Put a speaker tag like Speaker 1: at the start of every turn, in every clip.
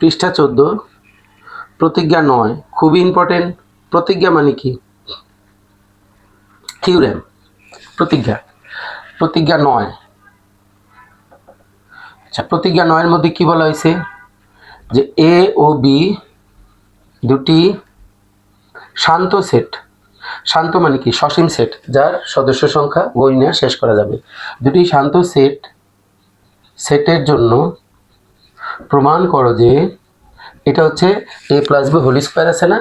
Speaker 1: পৃষ্ঠা চোদ্দ, প্রতিজ্ঞা নয়, খুবই ইম্পর্টেন্ট প্রতিজ্ঞা মানে কি? থিওরেম, প্রতিজ্ঞা প্রতিজ্ঞা নয়। আচ্ছা প্রতিজ্ঞা নয়ের মধ্যে কি বলা হয়েছে? যে এ ও বি দুটি শান্ত সেট, শান্ত মানে কি? সসীম সেট, যার সদস্য সংখ্যা গণনা শেষ করা যাবে। দুটি শান্ত সেট, সেটের জন্য প্রমাণ করো যে এটা হচ্ছে A plus B whole square আছে না?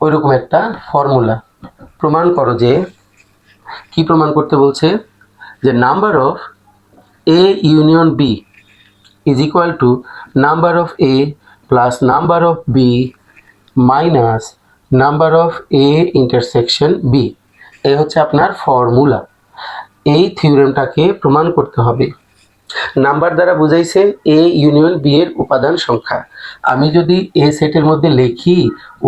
Speaker 1: ওইরকম একটা ফর্মুলা প্রমাণ করো যে কি প্রমাণ করতে বলছে? যে number of A union B is equal to number of A plus number of B minus number of A intersection B এই হচ্ছে আপনার ফর্মুলা এই থিওরেমটাকে প্রমাণ করতে হবে। নাম্বার দ্বারা বুঝাইছে এ ইউনিয়ন বি এর উপাদান সংখ্যা। আমি যদি এ সেটের মধ্যে লিখি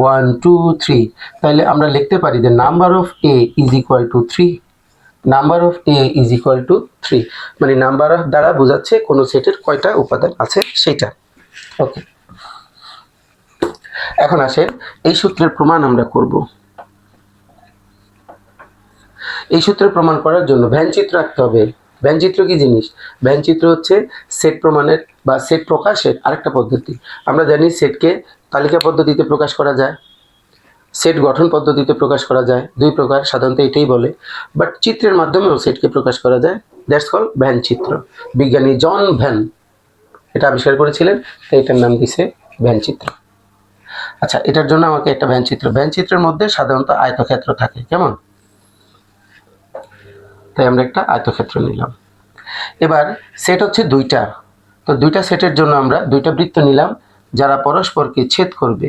Speaker 1: ওয়ান টু থ্রি তাহলে আমরা লিখতে পারি যে number of A is equal to three number of A is equal to three মানে নাম্বার অফ দ্বারা বোঝাচ্ছে কোনো সেটের কয়টা উপাদান আছে সেটা। ওকে এখন আসেন এই সূত্রের প্রমাণ আমরা করব। এই সূত্রের প্রমাণ করার জন্য ভ্যানচিত্র আঁকতে হবে। ভ্যানচিত্র কি জিনিস? ভ্যানচিত্র হচ্ছে সেট প্রমাণের বা সেট প্রকাশের আরেকটা পদ্ধতি। আমরা জানি সেটকে তালিকা পদ্ধতিতে প্রকাশ করা যায় সেট গঠন পদ্ধতিতে প্রকাশ করা যায়, দুই প্রকার সাধারণত এটাই বলে। বাট চিত্রের মাধ্যমেও সেটকে প্রকাশ করা যায় দ্যাটস কল ভ্যান চিত্র। বিজ্ঞানী জন ভ্যান, এটা আবিষ্কার করেছিলেন, তাই এটার নাম দিছে ভ্যান চিত্র। আচ্ছা এটার জন্য আমাকে একটা ভ্যান চিত্র। ভ্যান চিত্রের মধ্যে সাধারণত আয়তক্ষেত্র থাকে, কেমন? তাই আমরা একটা আয়তক্ষেত্র নিলাম। এবার সেট হচ্ছে দুইটা। তো দুইটা সেটের জন্য আমরা দুইটা বৃত্ত নিলাম, যারা পরস্পরকে ছেদ করবে।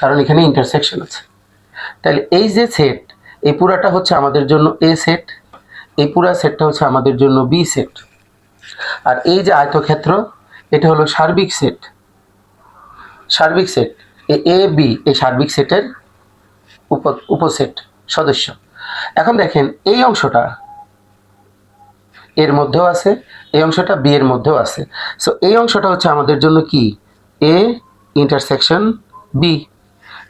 Speaker 1: কারণ এখানে ইন্টারসেকশন আছে। তাহলে এই যে সেট এই পুরাটা হচ্ছে আমাদের জন্য এ সেট এই পুরা সেটটা হচ্ছে আমাদের জন্য বি সেট আর এই যে আয়তক্ষেত্র, এটা হলো সার্বিক সেট সার্বিক সেট এ বি এই সার্বিক সেটের উপ, উপসেট, সদস্য। এখন দেখেন, এই অংশটা এর মধ্যেও আছে, এই অংশটা বি এর মধ্যেও আছে। সো এই অংশটা হচ্ছে আমাদের জন্য কি? এ ইন্টারসেকশন বি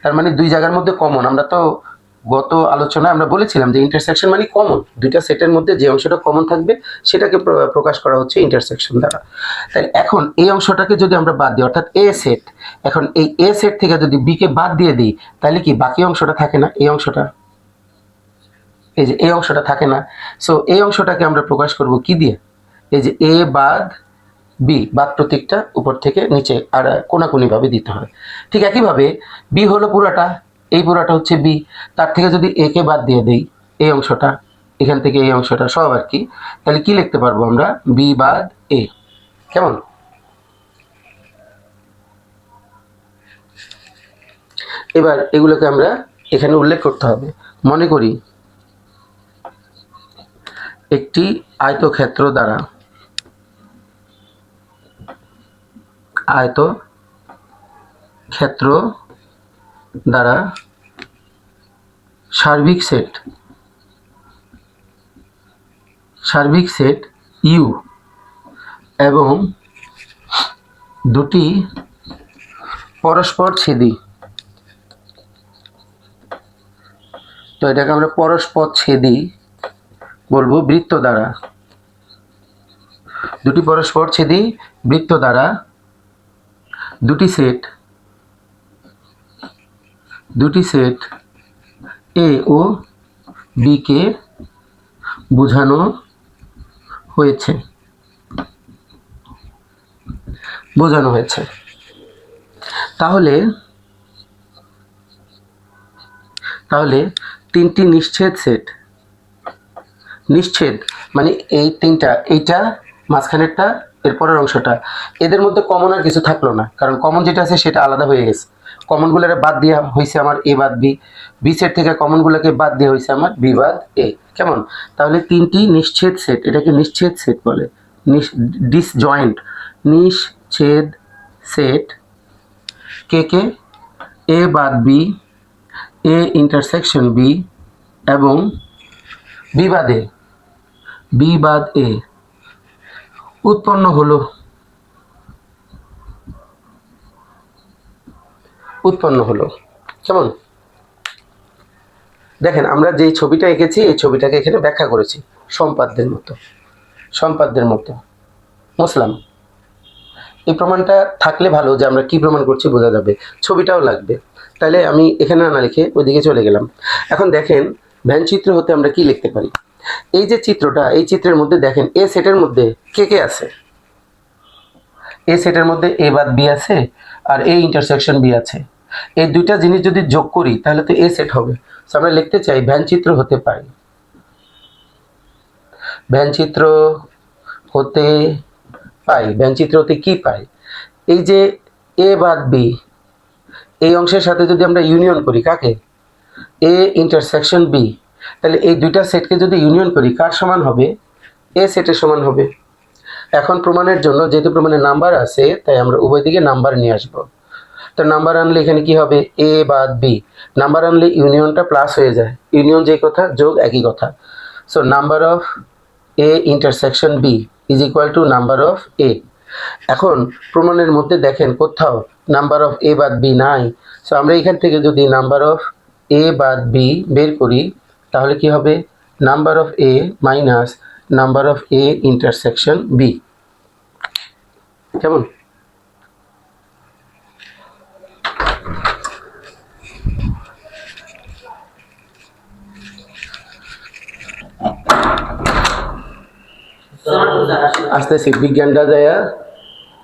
Speaker 1: তার মানে দুই জায়গার মধ্যে কমন আমরা তো গত আলোচনায় আমরা বলেছিলাম যে ইন্টারসেকশন মানে কমন দুইটা সেটের মধ্যে যে অংশটা কমন থাকবে, সেটাকে প্র- প্রকাশ করা হচ্ছে ইন্টারসেকশন দ্বারা। তাহলে এখন এই অংশটাকে যদি আমরা বাদ দিই, অর্থাৎ এ সেট এখন এই এ সেট থেকে যদি বিকে বাদ দিয়ে দিই, তাহলে কি বাকি অংশটা থাকে না? এই অংশটা। এই যে এই অংশটা থাকে না। সো এই অংশটাকে আমরা প্রকাশ করব কি দিয়ে? এই যে এ বাদ বি বাদ প্রতীকটা উপর থেকে নিচে আর কোনাকুনিভাবে দিতে হয়। ঠিক একইভাবে বি হলো পুরাটা, এই পুরাটা হচ্ছে বি তার থেকে যদি এ কে বাদ দিয়ে দেই, এই অংশটা, এখান থেকে এই অংশটা সব আর কি, তাহলে কি লিখতে পারব আমরা? বি বাদ এ কেমন? এবার এগুলোকে আমরা এখানে উল্লেখ করতে হবে। মনে করি একটি আয়তক্ষেত্র দ্বারা। আয়ত ক্ষেত্র দ্বারা সার্বিক সেট। সার্বিক সেট ইউ এবং দুটি পরস্পর ছেদি তো এটাকে আমরা পরস্পর ছেদি বলব বৃত্ত দ্বারা। দুটি পরস্পর ছেদি বৃত্ত দ্বারা। দুটি সেট। দুটি সেট এ ও বি কে বোঝানো হয়েছে। বোঝানো হয়েছে। তাহলে তাহলে তিনটি নিশ্ছেদ সেট। নিশ্ছেদ মানে এই তিনটা, এইটা, মাঝখানেরটা, এরপরের অংশটা। এদের মধ্যে কমন আর কিছু থাকল না। কারণ কমন যেটা আছে সেটা আলাদা হয়ে গেছে। কমনগুলোরে বাদ দেওয়া হয়েছে আমার এ বাদ বি বি সেট থেকে কমনগুলোকে বাদ দেওয়া হয়েছে আমার বি বাদ এ কেমন? তাহলে তিনটি নিশ্চেদ সেট এটাকে নিশ্চেদ সেট বলে। ডিসজয়েন্ট নিশ্ছেদ সেট কে কে? এ বাদ বি এ ইন্টারসেকশন বি এবং বি বাদ। এ বি বাদ এ। উৎপন্ন হলো। উৎপন্ন হলো। কেমন? দেখেন, আমরা যেই ছবিটা এঁকেছি, এই ছবিটাকে এখানে ব্যাখ্যা করেছি। সম্পাদ্যের মতো। সম্পাদ্যের মতো। মুসলাম। এই প্রমাণটা থাকলে ভালো যে আমরা কি প্রমাণ করছি বোঝা যাবে। ছবিটাও লাগবে। তাহলে আমি এখানে না লিখে ওইদিকে চলে গেলাম। এখন দেখেন ভ্যান চিত্র হতে আমরা কি লিখতে পারি? এই যে চিত্রটা, এই চিত্রের মধ্যে দেখেন, এ সেটের মধ্যে কে কে আছে? এ সেটের মধ্যে এ বাদ বি আছে আর এ ইন্টারসেকশন বি আছে। এই দুইটা জিনিস যদি যোগ করি, তাহলে তো এ সেট হবে। So, আমরা লিখতে চাই, ভ্যান চিত্র হতে পাই ভ্যান চিত্র হতে পাই। ভ্যান চিত্র হতে কি পাই? এই যে এ বাদ বি, এই অংশের সাথে যদি আমরা ইউনিয়ন করি, কাকে? A intersection B. তাহলে এই দুইটা সেটকে যদি ইউনিয়ন করি, কার সমান হবে? এ সেটের সমান হবে। এখন প্রমাণের জন্য যেহেতু প্রমাণের নাম্বার আছে, তাই আমরা উভয় দিকে নাম্বার নিয়ে আসব। তো নাম্বার আনলে এখানে কি হবে? এ বাদ বি নাম্বার আনলে ইউনিয়নটা প্লাস হয়ে যায়। ইউনিয়ন যে কথা, যোগ একই কথা। So number of A intersection B is equal to number of A এখন প্রমাণের মধ্যে দেখেন কোথাও নাম্বার অফ এ বাদ বি নাই। সো আমরা এখান থেকে যদি নাম্বার অফ এ বাদ বি বের করি তাহলে কি হবে? Number of A minus number of A intersection B কেমন? আসতেছি। বিজ্ঞানটা যায়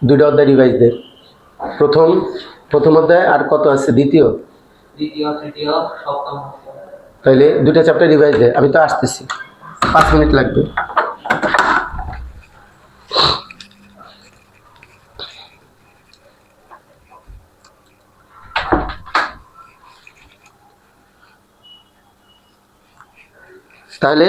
Speaker 1: দুইটা অধ্যায় রিভাইজ দে প্রথম প্রথম অধ্যায় আর কত আছে? দ্বিতীয়?
Speaker 2: দ্বিতীয়, তৃতীয়, সপ্তম।
Speaker 1: তাইলে দুইটা চ্যাপ্টার রিভাইজ দেয় আমি তো আসতেছি। পাঁচ মিনিট লাগবে। তাহলে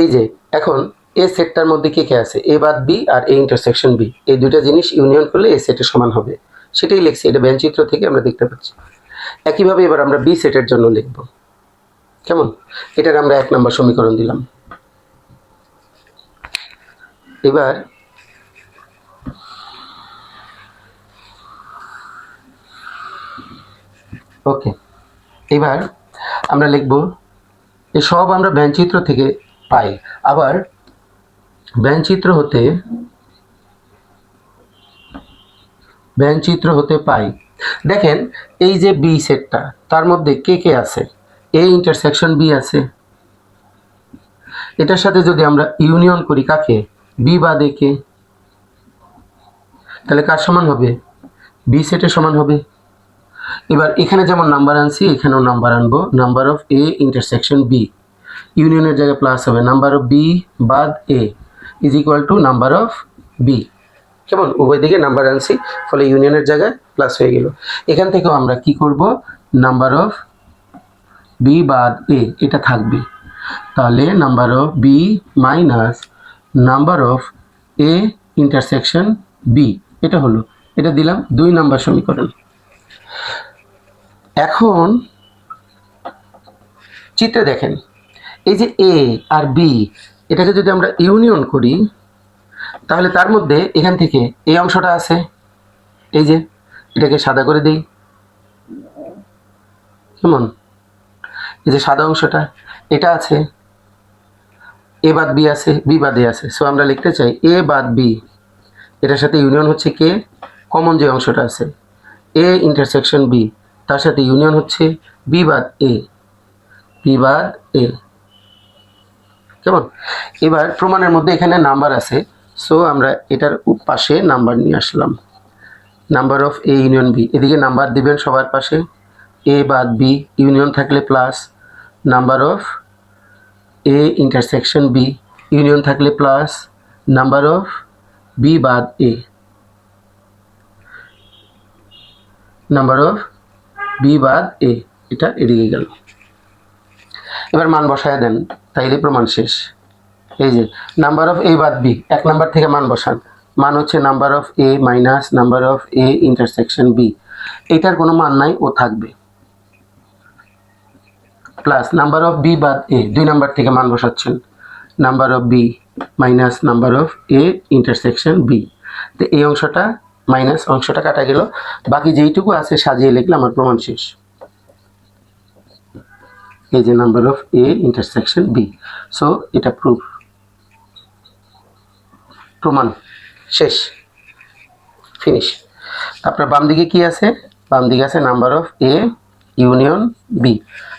Speaker 1: এই যে, এখন এ সেটটার মধ্যে কে কে আছে? এ বাদ বি আর এ ইন্টারসেকশন বি। এই দুইটা জিনিস ইউনিয়ন করলে এ সেটের সমান হবে। সেটাই লিখছি, এটা ব্যঞ্চিত্র থেকে আমরা দেখতে পাচ্ছি। একইভাবে এবার আমরা বি সেটের জন্য লিখব। কেমন? এটার আমরা এক নম্বর সমীকরণ দিলাম। এবার ওকে এবার আমরা লিখব এই সব আমরা ব্যঞ্চিত্র থেকে পাই। আবার ব্যঞ্চিত্র হতে ব্যঞ্চিত্র হতে পাই। দেখেন, এই যে বি সেটটা তার মধ্যে কে কে আছে? এ ইন্টারসেকশন বি আছে। এটার সাথে যদি আমরা ইউনিয়ন করি, কাকে? বি বাদ এ কে? তাহলে কার সমান হবে? বি সেটের সমান হবে। এবার এখানে যেমন নাম্বার আনছি, এখানেও নাম্বার আনব। Number of A intersection B ইউনিয়নের জায়গায় প্লাস হবে। নাম্বার অফ বি বাদ A is equal to number of B কেমন? উভয় দিকে নাম্বার আনছি, ফলে ইউনিয়নের জায়গায় প্লাস হয়ে গেল। এখান থেকেও আমরা কি করব? নাম্বার অফ বি বাদ এ এটা থাকবে। তাহলে number of B minus number of A intersection B এটা হলো। এটা দিলাম দুই নাম্বার সমীকরণ। এখন চিত্রে দেখেন, এই যে এ আর বি এটাকে যদি আমরা ইউনিয়ন করি তাহলে তার মধ্যে এখান থেকে এই অংশটা আছে। এই যে, এটাকে সাদা করে দিই। কেমন? এই যে সাদা অংশটা, এটা আছে, এ বাদ বি আছে, বি বাদ আছে। সো আমরা লিখতে চাই এ বাদ বি। এটার সাথে ইউনিয়ন হচ্ছে কে? কমন যে অংশটা আছে, এ ইন্টারসেকশন বি। তার সাথে ইউনিয়ন হচ্ছে বি বাদ এ। বি বাদ এ। কেমন? এবার প্রমাণের মধ্যে এখানে নাম্বার আছে। সো আমরা এটার পাশে নাম্বার নিয়ে আসলাম। Number of A union B এদিকে নাম্বার দিবেন সবার পাশে। এ বাদ বি ইউনিয়ন থাকলে plus number of A intersection B union থাকলে প্লাস নাম্বার অফ বি বাদ এ নাম্বার অফ বি বাদ এ এটা এদিকে গেল। এবার মান বসায় দেন, তাইলে প্রমাণ শেষ। এই যে নাম্বার অফ এ বাদ বি এক নাম্বার থেকে মান বসান। মান হচ্ছে number of A minus number of A intersection B এটার কোনো মান নাই, ও থাকবে। প্লাস নাম্বার অফ বি বাদ এ দুই নাম্বার থেকে মান বসাচ্ছেন। Number of B minus number of A intersection B তো এই অংশটা মাইনাস অংশটা কাটা গেল। বাকি যেইটুকু আছে সাজিয়ে লিখলে আমার প্রমাণ শেষ। এই যে number of A intersection B so এটা প্রুফ প্রমাণ, শেষ ফিনিশ আপনার বাম দিকে কি আছে? বাম দিকে আছে number of A union B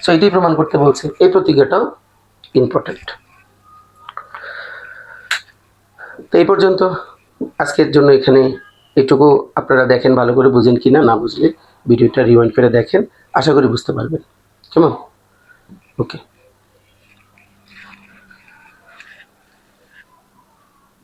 Speaker 1: so এটাই প্রমাণ করতে বলছে এই প্রতিজ্ঞাটাও ইম্পর্টেন্ট তো এই পর্যন্ত, আজকের জন্য এখানে এটুকু আপনারা দেখেন, ভালো করে বুঝেন কি না না বুঝলে ভিডিওটা রিওয়াইন্ড করে দেখেন, আশা করি বুঝতে পারবেন। কেমন? ওকে